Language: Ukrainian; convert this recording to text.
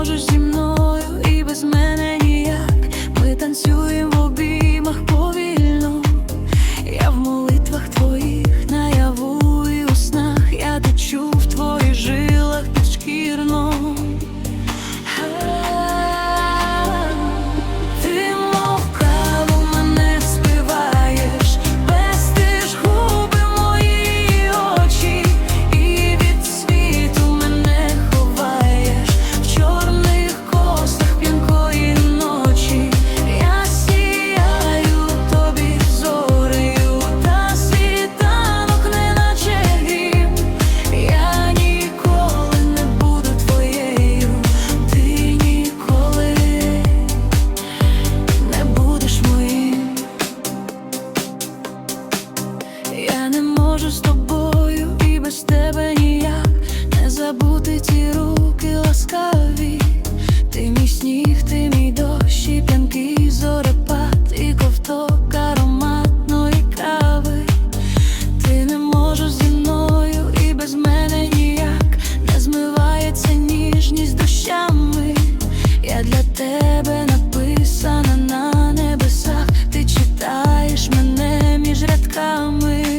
можеш зі мною не можу з тобою, і без тебе ніяк не забути ті руки ласкаві, ти мій сніг, ти мій дощ, і п'янкий зорепад, і ковток ароматної кави. Ти не можеш зі мною, і без мене ніяк не змивається ніжність дощами. Я для тебе написана на небесах, ти читаєш мене між рядками.